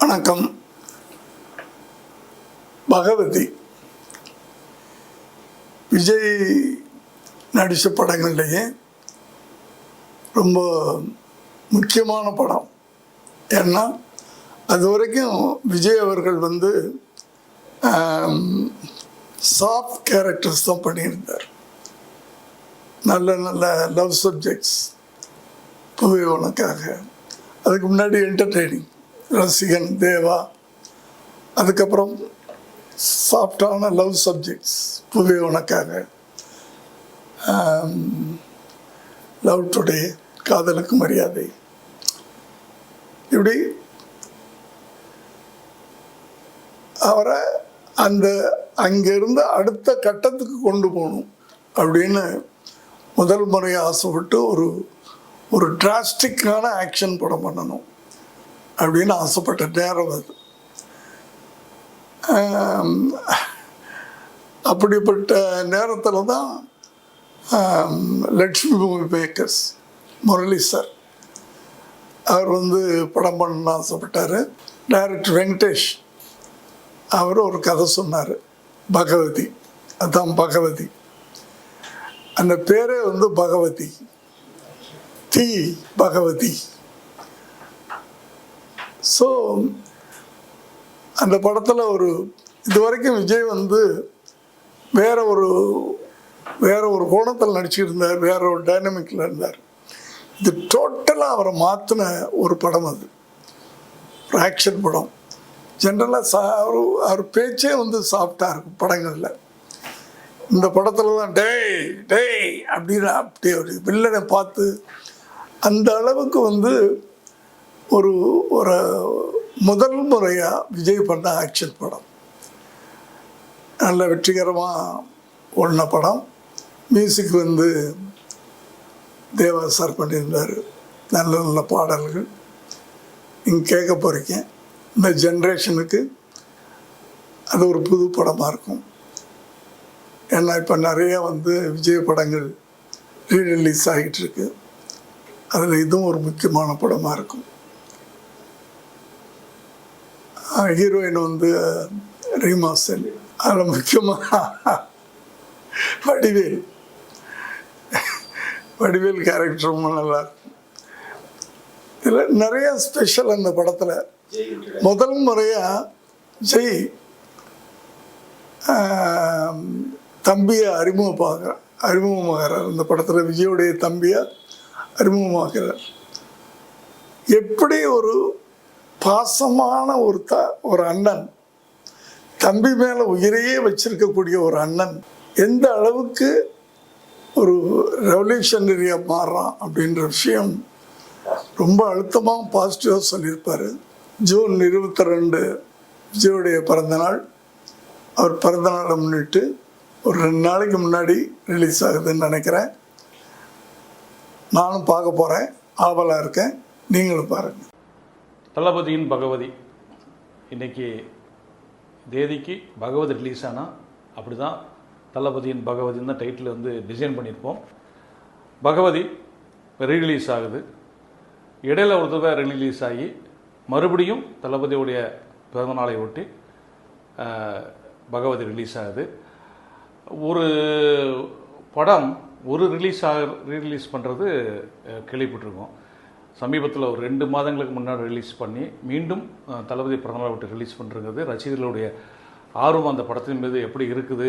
வணக்கம். பகவதி. விஜய் நடித்த படங்கள்லேயே ரொம்ப முக்கியமான படம். ஏன்னா அது வரைக்கும் விஜய் அவர்கள் வந்து சாஃப்ட் கேரக்டர்ஸ் தான் பண்ணியிருந்தார். நல்ல நல்ல லவ் சப்ஜெக்ட்ஸ் புவி உனக்காக அதுக்கு முன்னாடி என்டர்டெய்னிங் ரசிகன் தேவா. அதுக்கப்புறம் சாஃப்டான லவ் சப்ஜெக்ட்ஸ் புவி உனக்காக. லவ் டுடே காதலுக்கு மரியாதை. இப்படி அவரை அந்த அங்கிருந்து அடுத்த கட்டத்துக்கு கொண்டு போகணும் அப்படின்னு முதல் முறையாக ஆசைப்பட்டு ஒரு ஒரு டிராஸ்டிக்கான ஆக்ஷன் படம் பண்ணணும். அப்படின்னு ஆசைப்பட்ட நேரம் அது. அப்படிப்பட்ட நேரத்தில் தான் லட்சுமி பூமி பேக்கர்ஸ் முரளி சார் அவர் வந்து படம் பண்ணணும்னு ஆசைப்பட்டார். டைரக்டர் வெங்கடேஷ் அவர் ஒரு கதை சொன்னார் பகவதி அதான் பகவதி. அந்த பேரே வந்து பகவதி தி பகவதி. ஸோ அந்த படத்தில் ஒரு இது வரைக்கும் விஜய் வந்து வேற ஒரு வேற ஒரு கோணத்தில் நடிச்சிட்டு இருந்தார் வேற ஒரு டைனமிக்கில் இருந்தார். இது டோட்டலாக அவரை மாற்றின ஒரு படம் அது. ஒரு ஆக்ஷன் படம் ஜென்ரலாக சா அவர் அவர் பேச்சே வந்து சாஃப்டாக இருக்கும் படங்களில். இந்த படத்தில் தான் டேய் டேய் அப்படின்னு அப்படியே ஒரு வில்லனை பார்த்து அந்த அளவுக்கு வந்து ஒரு ஒரு முதல் முறையாக விஜய் பண்ண ஆக்ஷன் படம். நல்ல வெற்றிகரமாக ஓடின படம். மியூசிக் வந்து தேவா சார் பண்ணியிருந்தார். நல்ல நல்ல பாடல்கள். நீங்கள் கேட்க போகிறீங்க இந்த ஜென்ரேஷனுக்கு அது ஒரு புது படமாக இருக்கும். ஏன்னா இப்போ நிறையா வந்து விஜய் படங்கள் ரீரிலீஸ் ஆகிட்டு இருக்கு. அதில் இதுவும் ஒரு முக்கியமான படமாக இருக்கும். ஹீரோயின் வந்து ரீமா சென் அதில் முக்கியமாக வடிவேல். வடிவேல் கேரக்டர் ரொம்ப நல்லா இதில் நிறைய ஸ்பெஷல் அந்த படத்தில். முதல் முறையாக ஜெய் தம்பியை அறிமுகமாக அறிமுகமாகிறார் அந்த படத்தில் விஜயோடைய தம்பியை அறிமுகமாகிறார் எப்படி ஒரு பாசமான ஒரு த ஒரு அண்ணன். தம்பி மேலே உயிரையே வச்சிருக்கக்கூடிய ஒரு அண்ணன். எந்த அளவுக்கு ஒரு ரெவல்யூஷனரியாக மாறுறான் அப்படின்ற விஷயம் ரொம்ப அழுத்தமாக பாசிட்டிவாக சொல்லியிருப்பார். ஜூன் இருபத்தி ரெண்டு விஜயோடைய பிறந்தநாள். அவர் பிறந்தநாளை முன்னிட்டு ஒரு ரெண்டு நாளைக்கு முன்னாடி ரிலீஸ் ஆகுதுன்னு நினைக்கிறேன். நானும் பார்க்க போகிறேன் ஆவலாக இருக்கேன். நீங்களும் பாருங்கள் தளபதியின் பகவதி. இன்னைக்கு தேதிக்கு பகவதி ரிலீஸ் ஆனால் அப்படி தான் தளபதியின் பகவதின்னு தான் டைட்டில் வந்து டிசைன் பண்ணியிருப்போம். பகவதி ரீரிலீஸ் ஆகுது. இடையில ஒரு தடவை ரிலீஸ் ஆகி மறுபடியும் தளபதியுடைய பிறந்தநாளை ஒட்டி பகவதி ரிலீஸ் ஆகுது. ஒரு படம் ஒரு ரிலீஸ் ஆக ரீரிலீஸ் பண்ணுறது கேள்விப்பட்டிருக்கோம். சமீபத்தில் ஒரு ரெண்டு மாதங்களுக்கு முன்னாடி ரிலீஸ் பண்ணி மீண்டும் தளபதி பிறந்தநாள் விட்டு ரிலீஸ் பண்ணுறது ரசிகர்களுடைய ஆர்வம். அந்த படத்தின் மீது எப்படி இருக்குது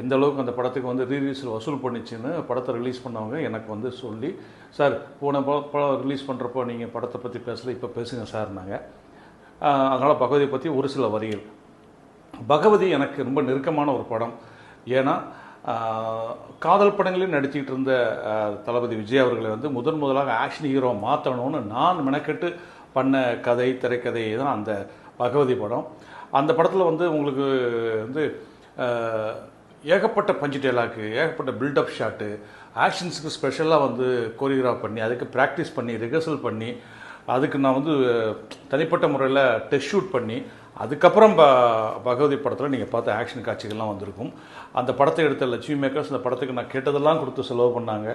எந்த அளவுக்கு அந்த படத்துக்கு வந்து ரீரிலீஸில் வசூல் பண்ணிச்சுன்னு படத்தை ரிலீஸ் பண்ணவங்க எனக்கு வந்து சொல்லி சார் போன ப- படம் ரிலீஸ் பண்ணுறப்போ நீங்கள் படத்தை பற்றி பேசல இப்போ பேசுங்க சார்னாங்க. அதனால் பகவதியை பற்றி ஒரு சில வரிகள். பகவதி எனக்கு ரொம்ப நெருக்கமான ஒரு படம். ஏன்னா காதல் படங்களில் நடிச்சிட்டு இருந்த தளபதி விஜய் அவர்களை வந்து முதன் முதலாக ஆக்ஷன் ஹீரோ மாற்றணும்னு நான் மெனக்கெட்டு பண்ண கதை திரைக்கதை தான் அந்த பகவதி படம். அந்த படத்தில் வந்து உங்களுக்கு வந்து ஏகப்பட்ட பஞ்சு டேலாக்கு ஏகப்பட்ட பில்டப் ஷாட்டு ஆக்ஷன்ஸுக்கு ஸ்பெஷலாக வந்து கோரியோகிராஃப் பண்ணி அதுக்கு ப்ராக்டிஸ் பண்ணி ரிஹர்சல் பண்ணி அதுக்கு நான் வந்து தனிப்பட்ட முறையில் டெஸ்ட் ஷூட் பண்ணி அதுக்கப்புறம் ப பகவதி படத்தில் நீங்கள் பார்த்த ஆக்ஷன் காட்சிகள்லாம் வந்திருக்கும். அந்த படத்தை எடுத்த லட்சுமி மேக்கர்ஸ் அந்த படத்துக்கு நான் கேட்டதெல்லாம் கொடுத்து செலவு பண்ணாங்க.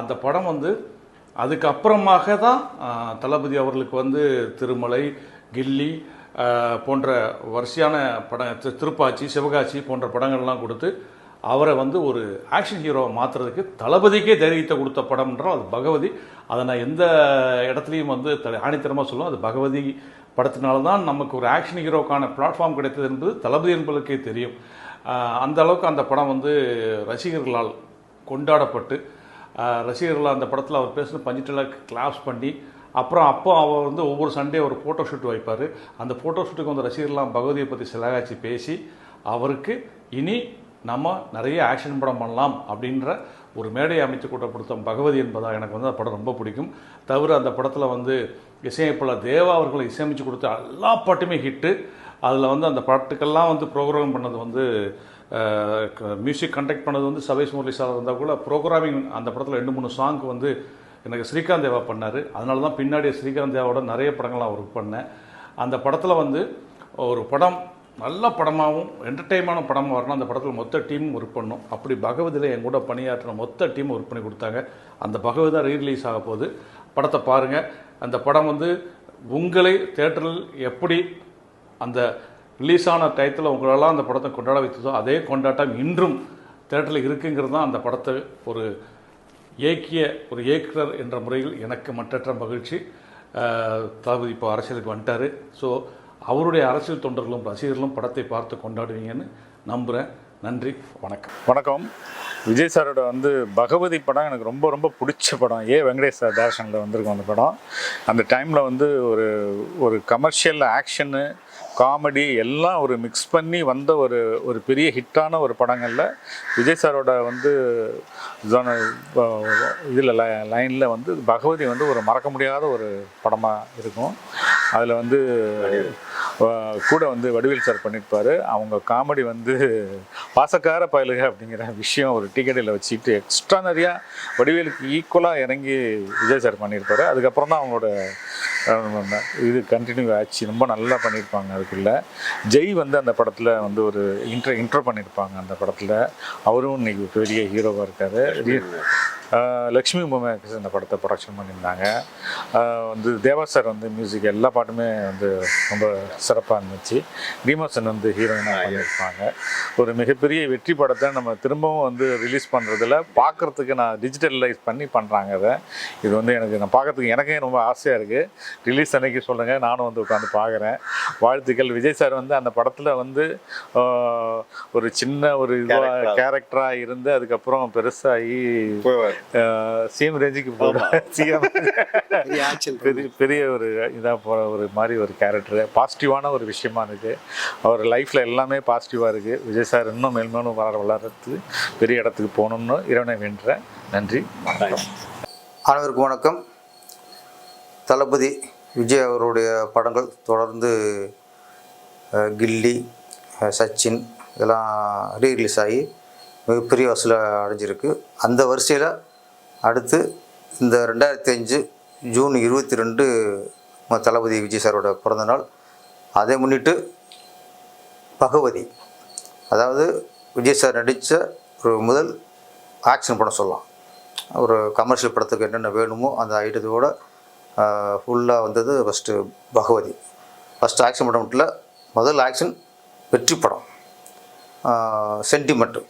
அந்த படம் வந்து அதுக்கப்புறமாக தான் தளபதி அவர்களுக்கு வந்து திருமலை கில்லி போன்ற வரிசையான படம் திருப்பாச்சி சிவகாச்சி போன்ற படங்கள்லாம் கொடுத்து அவரை வந்து ஒரு ஆக்ஷன் ஹீரோவை மாற்றுறதுக்கு தளபதிக்கே தைரியத்தை கொடுத்த படம் என்றால் அது பகவதி. அதை நான் எந்த இடத்துலையும் வந்து த- ஆணித்தரமாக சொல்லுவோம் அது பகவதி படத்தினால தான் நமக்கு ஒரு ஆக்ஷன் ஹீரோக்கான பிளாட்ஃபார்ம் கிடைத்தது என்பது தளபதி என்பதற்கே தெரியும். அந்த அளவுக்கு அந்த படம் வந்து ரசிகர்களால் கொண்டாடப்பட்டு ரசிகர்களால் ரசிகர்கள் அந்த படத்தில் அவர் பேசின பஞ்சிட்டெல்லாம் கிளாப்ஸ் பண்ணி அப்புறம் அப்போ அவர் வந்து ஒவ்வொரு சண்டே ஒரு ஃபோட்டோ ஷூட் வைப்பார். அந்த ஃபோட்டோ ஷூட்டுக்கு வந்து ரசிகர்லாம் பகவதியை பற்றி சிலகாட்சி பேசி அவருக்கு இனி நம்ம நிறைய ஆக்ஷன் படம் பண்ணலாம் அப்படின்ற ஒரு மேடையை அமைத்து கொடுத்த பகவதி என்பதாக எனக்கு வந்து அந்த படம் ரொம்ப பிடிக்கும். தவிர அந்த படத்தில் வந்து இசையமைப்பாளர் தேவா அவர்களை இசையமைச்சு கொடுத்த எல்லா பாட்டுமே ஹிட்டு. அதில் வந்து அந்த பாட்டுக்கெல்லாம் வந்து ப்ரோக்ராம் பண்ணது வந்து மியூசிக் கண்டக்ட் பண்ணது வந்து சபேஷ் முரளி சார் இருந்தால் கூட ப்ரோக்ராமிங் அந்த படத்தில் ரெண்டு மூணு சாங் வந்து எனக்கு ஸ்ரீகாந்த் தேவா பண்ணார். அதனால தான் பின்னாடி ஸ்ரீகாந்த் தேவாவோட நிறைய படங்கள்லாம் ஒர்க் பண்ணேன். அந்த படத்தில் வந்து ஒரு படம் நல்ல படமாகவும் என்டர்டெயினான படமாக வரணும். அந்த படத்தில் மொத்த டீமும் ஒர்க் பண்ணும் அப்படி பகவதியில் என் கூட பணியாற்றின மொத்த டீமும் ஒர்க் பண்ணி கொடுத்தாங்க. அந்த பகவதி தான் ரீரிலீஸ் ஆக போகுது. படத்தை பாருங்கள் அந்த படம் வந்து உங்களை தேட்டரில் எப்படி அந்த ரிலீஸ் ஆன டயத்தில் உங்களெல்லாம் அந்த படத்தை கொண்டாட வைத்ததோ அதே கொண்டாட்டம் இன்றும் தேட்டரில் இருக்குங்கிறது தான் அந்த படத்தை ஒரு இயக்கிய ஒரு இயக்குனர் என்ற முறையில் எனக்கு மற்றற்ற மகிழ்ச்சி. தளபதி இப்போ அரசியலுக்கு வந்துட்டார். ஸோ அவருடைய அரசியல் தொண்டர்களும் ரசிகர்களும் படத்தை பார்த்து கொண்டாடுவீங்கன்னு நம்புகிறேன் நன்றி வணக்கம். வணக்கம். விஜய் சாரோட வந்து பகவதி படம் எனக்கு ரொம்ப ரொம்ப பிடிச்ச படம். ஏ. வெங்கடேஷ் சார் டேரக்ஷனில் வந்திருக்கும் அந்த படம். அந்த டைமில் வந்து ஒரு ஒரு கமர்ஷியல் ஆக்ஷனு காமெடி எல்லாம் ஒரு மிக்ஸ் பண்ணி வந்த ஒரு ஒரு பெரிய ஹிட்டான ஒரு படங்களில் விஜய் சாரோட வந்து இதில் லைனில் வந்து பகவதி வந்து ஒரு மறக்க முடியாத ஒரு படமாக இருக்கும். அதில் வந்து கூட வந்து வடிவேல் சார் பண்ணியிருப்பாரு அவங்க காமெடி வந்து பாசக்கார பயலுக அப்படிங்கிற விஷயம் ஒரு டிக்கெட்டில் வச்சுக்கிட்டு எக்ஸ்ட்ரானரியாக வடிவேலுக்கு ஈக்குவலாக இறங்கி விஜய் சார் பண்ணியிருப்பார் அதுக்கப்புறம் தான் அவங்களோட இது கண்டினியூ ஆச்சு. ரொம்ப நல்லா பண்ணியிருப்பாங்க அதுக்குள்ள. ஜெய் வந்து அந்த படத்தில் வந்து ஒரு இன்ட்ர இன்ட்ரோ பண்ணியிருப்பாங்க அந்த படத்தில். அவரும் இன்னைக்கு பெரிய ஹீரோவாக இருக்காரு. லக்ஷ்மி உமேக்ஸ் இந்த படத்தை ப்ரொடக்ஷன் பண்ணியிருந்தாங்க. வந்து தேவா சார் வந்து மியூசிக் எல்லா பாட்டுமே வந்து ரொம்ப சிறப்பாக இருந்துச்சு. ரீமாசன் வந்து ஹீரோயினாக பண்ணியிருப்பாங்க. ஒரு மிகப்பெரிய வெற்றி படத்தை நம்ம திரும்பவும் வந்து ரிலீஸ் பண்ணுறதுல பார்க்குறதுக்கு நான் டிஜிட்டலைஸ் பண்ணி பண்ணுறாங்க அதை. இது வந்து எனக்கு நான் பார்க்கறதுக்கு எனக்கே ரொம்ப ஆசையாக இருக்குது ரிலீஸ் அன்னைக்கு சொல்லுங்கள் நானும் வந்து உட்காந்து பார்க்குறேன் வாழ்த்துக்கள். விஜய் சார் வந்து அந்த படத்தில் வந்து ஒரு சின்ன ஒரு இதுவாக கேரக்டராக இருந்து அதுக்கப்புறம் பெருசாகி சிஎம் ரேஞ்சுக்கு போகிற சிஎம் பெரிய பெரிய ஒரு இதாக போகிற ஒரு மாதிரி ஒரு கேரக்டரு பாசிட்டிவான ஒரு விஷயமா இருக்குது அவர் லைஃப்பில் எல்லாமே பாசிட்டிவாக இருக்குது விஜய் சார் இன்னும் மேல்மேலும் வளர வளர்றதுக்கு பெரிய இடத்துக்கு போகணும்னு இறைவனை வேண்டுறேன். நன்றி. அனைவருக்கும் வணக்கம். தளபதி விஜய் அவருடைய படங்கள் தொடர்ந்து கில்லி சச்சின் இதெல்லாம் ரீரிலீஸ் ஆகி மிகப்பெரிய வசூலை அடைஞ்சிருக்கு. அந்த வரிசையில் அடுத்து இந்த ரெண்டாயிரத்தி அஞ்சு ஜூன் இருபத்தி ரெண்டு தளபதி விஜய் சாரோட பிறந்தநாள் அதை முன்னிட்டு பகவதி அதாவது விஜய் சார் நடித்த ஒரு முதல் ஆக்ஷன் படம் சொல்லலாம். ஒரு கமர்ஷியல் படத்துக்கு என்னென்ன வேணுமோ அந்த ஐட்டத்தோட ஃபுல்லாக வந்தது ஃபஸ்ட்டு பகவதி. ஃபஸ்ட்டு ஆக்ஷன் படம் மட்டும் முதல் ஆக்ஷன் வெற்றி படம். சென்டிமெண்ட்டு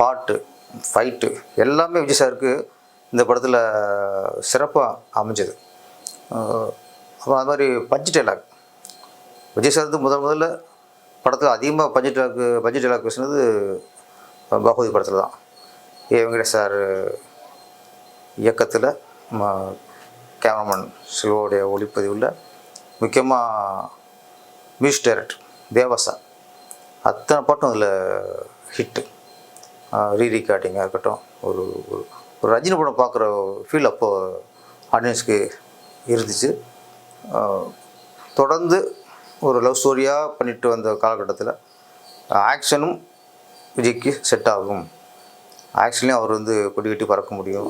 பாட்டு ஃபைட்டு எல்லாமே விஜய் சாருக்கு இந்த படத்தில் சிறப்பாக அமைஞ்சது. அப்புறம் அது மாதிரி பஞ்சு டைலாக் விஜய் சார் வந்து முதல் முதல்ல படத்தில் அதிகமாக பஞ்சு டைலாக் பஞ்சு டைலாக் பேசுனது பகவதி படத்தில் தான். ஏ வெங்கடேஷ் சார் இயக்கத்தில் கேமராமேன் சில்வோடைய ஒளிப்பதிவில் முக்கியமாக மியூசிக் டைரக்டர் தேவாசா அத்தனை பாட்டும் அதில் ஹிட்டு ரீ ரெக்கார்டிங்காக இருக்கட்டும். ஒரு ஒரு ஒரு ரஜினி படம் பார்க்குற ஃபீல் அப்போ ஆடியன்ஸ்க்கு இருந்துச்சு. தொடர்ந்து ஒரு லவ் ஸ்டோரியாக பண்ணிட்டு வந்த காலகட்டத்தில் ஆக்ஷனும் விஜய்க்கு செட் ஆகும். ஆக்சுவலியும் அவர் வந்து கொடி கட்டி பறக்க முடியும்.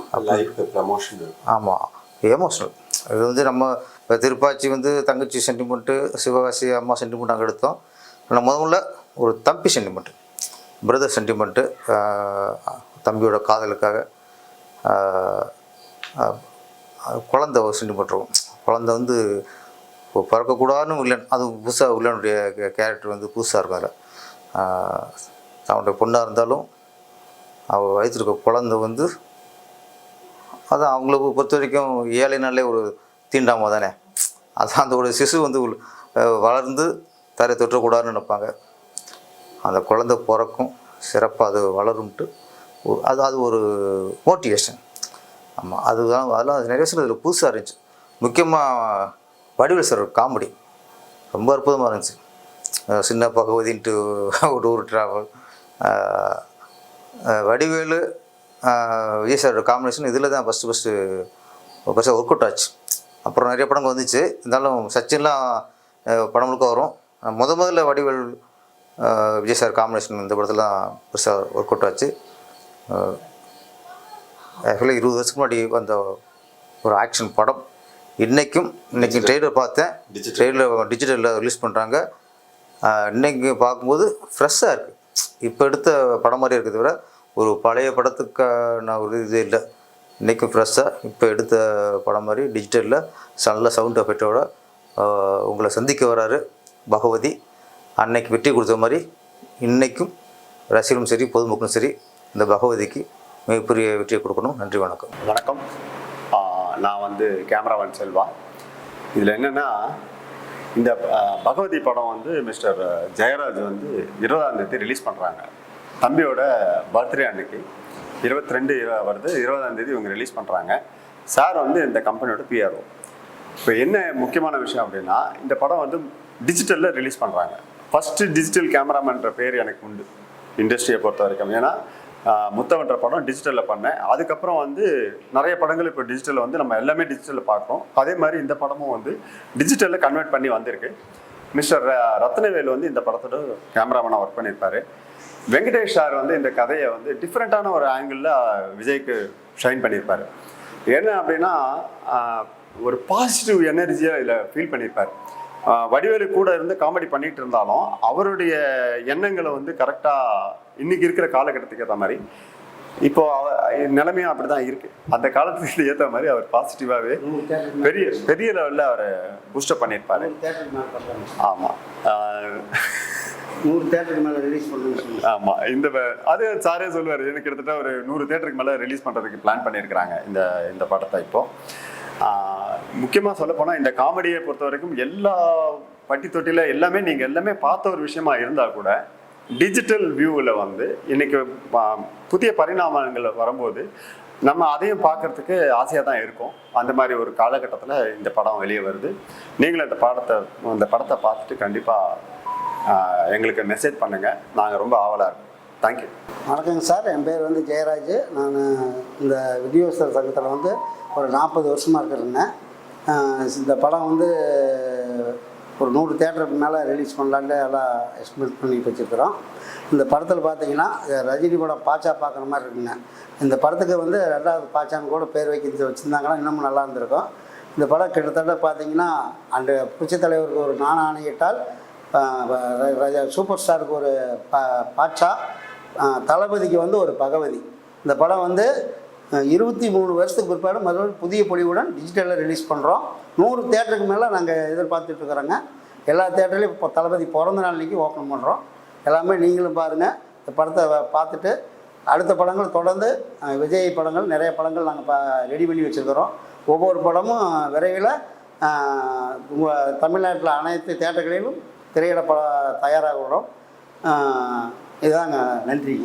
ப்ரமோஷன் ஆமாம் எமோஷ்னல் இது வந்து நம்ம இப்போ திருப்பாச்சி வந்து தங்கச்சி சென்டிமெண்ட்டு சிவகாசி அம்மா சென்டிமெண்ட் அங்கே எடுத்தோம். முத முதல்ல ஒரு தம்பி சென்டிமெண்ட்டு பிரதர் சென்டிமெண்ட்டு uh, தம்பியோட காதலுக்காக uh, uh, குழந்த ஒரு சென்டிமெண்ட் இருக்கும். குழந்தை வந்து பிறக்கக்கூடாதுன்னு வில்லன் அது புதுசாக வில்லனுடைய கேரக்டர் வந்து புதுசாக இருக்கும் அதில். அவனுடைய பொண்ணாக இருந்தாலும் அவள் வயிற்றுல குழந்த குழந்தை வந்து அதான் அவங்கள பொறுத்த வரைக்கும் ஏழைனாலே ஒரு தீண்டாம தானே. அது அந்த ஒரு சிசு வந்து வளர்ந்து தரை தொற்றக்கூடாதுன்னு நினைப்பாங்க. அந்த குழந்தை பிறக்கும் சிறப்பாக அது வளரும்ட்டு ஒரு- அது அது ஒரு மோட்டிவேஷன் ஆமாம் அதுதான் அதெல்லாம் நிறைய விஷயம் இதில் புதுசாக இருந்துச்சு. முக்கியமாக வடிவேல் சார் காமெடி ரொம்ப அற்புதமாக இருந்துச்சு. சின்ன பகவதின்ட்டு ஒரு ஊர் ட்ராவல் வடிவேலு அஹ் விஜய் சாரோட காம்பினேஷன் இதில் தான் ஃபஸ்ட்டு ஃபஸ்ட்டு பெருசாக ஒர்க் அவுட் ஆச்சு. அப்புறம் நிறைய படங்கள் வந்துச்சு. இருந்தாலும் சச்சின்லாம் அஹ் வரும். முத முதல்ல வடிவேல் விஜய் சார் காம்பினேஷன் இந்த படத்துலாம் பெருசாக ஒர்க் அவுட் ஆச்சு. ஆக்சுவலாக இருபது வருஷத்துக்கு முன்னாடி வந்த ஒரு ஆக்ஷன் படம். இன்றைக்கும் இன்னைக்கு ட்ரெய்லர் பார்த்தேன். ட்ரெய்லர் டிஜிட்டலில் ரிலீஸ் பண்ணுறாங்க இன்னைக்கு பார்க்கும்போது ஃப்ரெஷ்ஷாக இருக்குது இப்போ எடுத்த படம் மாதிரி இருக்குது தவிர ஒரு பழைய படத்துக்கான ஒரு இது இல்லை. இன்றைக்கும் ஃப்ரெஷ்ஷாக இப்போ எடுத்த படம் மாதிரி டிஜிட்டலில் நல்ல சவுண்ட் எஃபெக்டோட உங்களை சந்திக்க வராரு பகவதி. அன்னைக்கு வெற்றி கொடுத்த மாதிரி இன்றைக்கும் ரசிகரும் சரி பொதுமக்களும் சரி இந்த பகவதிக்கு மிகப்பெரிய வெற்றியை கொடுக்கணும். நன்றி வணக்கம். வணக்கம். நான் வந்து கேமராமேன் செல்வா. இதில் என்னென்னா இந்த பகவதி படம் வந்து மிஸ்டர் ஜெயராஜ் வந்து இருபதாம் தேதி ரிலீஸ் பண்ணுறாங்க தம்பியோட பர்த்டே அன்னைக்கு. இருபத்தி ரெண்டு வருது. இருபதாம் தேதி இவங்க ரிலீஸ் பண்ணுறாங்க சார் வந்து இந்த கம்பெனியோட பிஆர்ஓ இப்போ என்ன முக்கியமான விஷயம் அப்படின்னா இந்த படம் வந்து டிஜிட்டலில் ரிலீஸ் பண்ணுறாங்க ஃபஸ்ட்டு டிஜிட்டல் கேமராமேன்ற பேர் எனக்கு உண்டு. இண்டஸ்ட்ரியை பொறுத்த வரைக்கும். ஏன்னா முத்தவன்ற படம் டிஜிட்டலில் பண்ணேன். அதுக்கப்புறம் வந்து நிறைய படங்கள் இப்போ டிஜிட்டலில் வந்து நம்ம எல்லாமே டிஜிட்டலில் பார்க்குறோம். அதே மாதிரி இந்த படமும் வந்து டிஜிட்டலில் கன்வெர்ட் பண்ணி வந்திருக்கு. மிஸ்டர் ரத்னவேல் வந்து இந்த படத்தோட கேமராமேனாக ஒர்க் பண்ணியிருப்பாரு. வெங்கடேஷ் சார் வந்து இந்த கதையை வந்து டிஃப்ரெண்ட்டான ஒரு ஆங்கிளில் விஜய்க்கு ஷைன் பண்ணியிருப்பாரு. என்ன அப்படின்னா ஒரு பாசிட்டிவ் எனர்ஜியாக இதில் ஃபீல் பண்ணியிருப்பார். வடிவேலு கூட இருந்து காமெடி பண்ணிட்டு இருந்தாலும் அவருடைய எண்ணங்களை வந்து கரெக்டாக இன்னைக்கு இருக்கிற காலகட்டத்துக்கு ஏற்ற மாதிரி இப்போ நிலைமையும் அப்படி தான் இருக்கு. அந்த காலத்துக்கு ஏற்ற மாதிரி அவர் பாசிட்டிவாகவே பெரிய பெரிய லெவலில் அவர் பூஸ்டப் பண்ணியிருப்பாரு. ஆமாம் நூறு தேட்டருக்கு மேலே ரிலீஸ் பண்ணுன்னு சொன்னாங்க ஆமா. இந்த அது சாரே சொல்லுவார் எனக்கு கிட்டத்தட்ட ஒரு நூறு தேட்டருக்கு மேலே ரிலீஸ் பண்றதுக்கு பிளான் பண்ணியிருக்கிறாங்க இந்த இந்த படத்தை இப்போ. முக்கியமாக சொல்ல போனால் இந்த காமெடியை பொறுத்த வரைக்கும் எல்லா பட்டி தொட்டியில் எல்லாமே நீங்கள் எல்லாமே பார்த்த ஒரு விஷயமா இருந்தால் கூட டிஜிட்டல் வியூவில் வந்து இன்னைக்கு புதிய பரிணாமங்கள் வரும்போது நம்ம அதையும் பார்க்கறதுக்கு ஆசையாக தான் இருக்கும். அந்த மாதிரி ஒரு காலகட்டத்தில் இந்த படம் வெளியே வருது. நீங்களும் இந்த படத்தை இந்த படத்தை பார்த்துட்டு கண்டிப்பாக எங்களுக்கு மெசேஜ் பண்ணுங்கள் நாங்கள் ரொம்ப ஆவலாக இருக்கோம். தேங்க்யூ வணக்கங்க சார். என் பேர் வந்து ஜெயராஜ். நான் இந்த விநியோகஸ்தர் சங்கத்தில் வந்து ஒரு நாற்பது வருஷமாக இருக்கிறேங்க இந்த படம் வந்து ஒரு நூறு தேட்டருக்கு மேலே ரிலீஸ் பண்ணலான்ட்டு எல்லாம் எஸ்டிமேட் பண்ணி வச்சுருக்குறோம். இந்த படத்தில் பார்த்தீங்கன்னா ரஜினி படம் பாச்சா பார்க்குற மாதிரி இருக்குங்க. இந்த படத்துக்கு வந்து ரெண்டாவது பாச்சான்னு கூட பேர் வைக்கிறது வச்சுருந்தாங்கன்னா இன்னமும் நல்லா இருந்திருக்கும். இந்த படம் கிட்டத்தட்ட பார்த்தீங்கன்னா அந்த புச்ச தலைவருக்கு ஒரு நாண ஆணையிட்டால் சூப்பர் ஸ்டாருக்கு ஒரு பா பாட்சா தளபதிக்கு வந்து ஒரு பகவதி. இந்த படம் வந்து இருபத்தி மூணு வருஷத்துக்கு பிற்பாடு மறுபடியும் புதிய பொலிவுடன் டிஜிட்டலில் ரிலீஸ் பண்ணுறோம் நூறு தேட்டருக்கு மேலே நாங்கள் எதிர்பார்த்துட்ருக்குறோங்க எல்லா தேட்டர்லையும் இப்போ தளபதி பிறந்த நாள் அன்னைக்கு ஓப்பன் பண்ணுறோம் எல்லாமே நீங்களும் பாருங்கள் இந்த படத்தை பார்த்துட்டு அடுத்த படங்கள் தொடர்ந்து விஜய் படங்கள் நிறைய படங்கள் நாங்கள் பா ரெடி பண்ணி வச்சுருக்கிறோம். ஒவ்வொரு படமும் விரைவில் உங்கள் தமிழ்நாட்டில் அனைத்து தேட்டர்களிலும் திரையிட தயாராக தயாராகிறோம் இதாங்க நன்றி.